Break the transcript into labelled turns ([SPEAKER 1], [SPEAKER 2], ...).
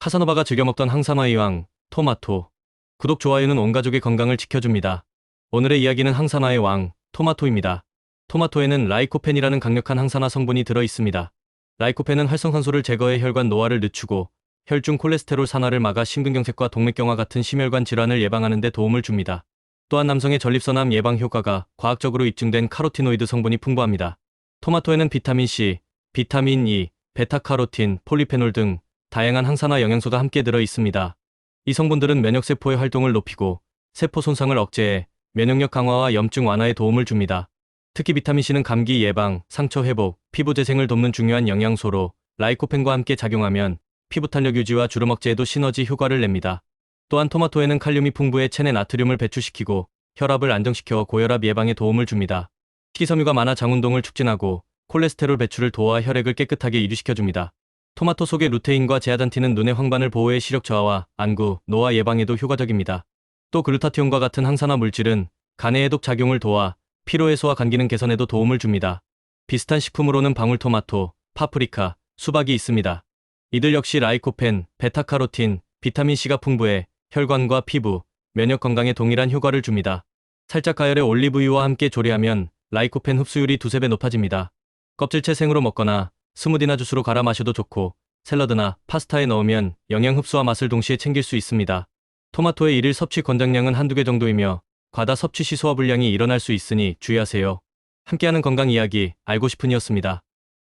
[SPEAKER 1] 카사노바가 즐겨 먹던 항산화의 왕, 토마토. 구독, 좋아요는 온 가족의 건강을 지켜줍니다. 오늘의 이야기는 항산화의 왕, 토마토입니다. 토마토에는 라이코펜이라는 강력한 항산화 성분이 들어 있습니다. 라이코펜은 활성산소를 제거해 혈관 노화를 늦추고 혈중 콜레스테롤 산화를 막아 심근경색과 동맥경화 같은 심혈관 질환을 예방하는 데 도움을 줍니다. 또한 남성의 전립선암 예방 효과가 과학적으로 입증된 카로티노이드 성분이 풍부합니다. 토마토에는 비타민 C, 비타민 E, 베타카로틴, 폴리페놀 등 다양한 항산화 영양소가 함께 들어 있습니다. 이 성분들은 면역세포의 활동을 높이고 세포 손상을 억제해 면역력 강화와 염증 완화에 도움을 줍니다. 특히 비타민C는 감기 예방, 상처 회복, 피부 재생을 돕는 중요한 영양소로 라이코펜과 함께 작용하면 피부 탄력 유지와 주름 억제에도 시너지 효과를 냅니다. 또한 토마토에는 칼륨이 풍부해 체내 나트륨을 배출시키고 혈압을 안정시켜 고혈압 예방에 도움을 줍니다. 식이섬유가 많아 장운동을 촉진하고 콜레스테롤 배출을 도와 혈액을 깨끗하게 이류시켜줍니다. 토마토 속의 루테인과 제아단틴은 눈의 황반을 보호해 시력 저하와 안구, 노화 예방에도 효과적입니다. 또 글루타티온과 같은 항산화 물질은 간의 해독 작용을 도와 피로 해소와 간 기능 개선에도 도움을 줍니다. 비슷한 식품으로는 방울토마토, 파프리카, 수박이 있습니다. 이들 역시 라이코펜, 베타카로틴, 비타민C가 풍부해 혈관과 피부, 면역 건강에 동일한 효과를 줍니다. 살짝 가열의 올리브유와 함께 조리하면 라이코펜 흡수율이 두세 배 높아집니다. 껍질채 생으로 먹거나 스무디나 주스로 갈아 마셔도 좋고 샐러드나 파스타에 넣으면 영양 흡수와 맛을 동시에 챙길 수 있습니다. 토마토의 일일 섭취 권장량은 한두 개 정도이며 과다 섭취 시 소화불량이 일어날 수 있으니 주의하세요. 함께하는 건강 이야기 알고 싶은이었습니다.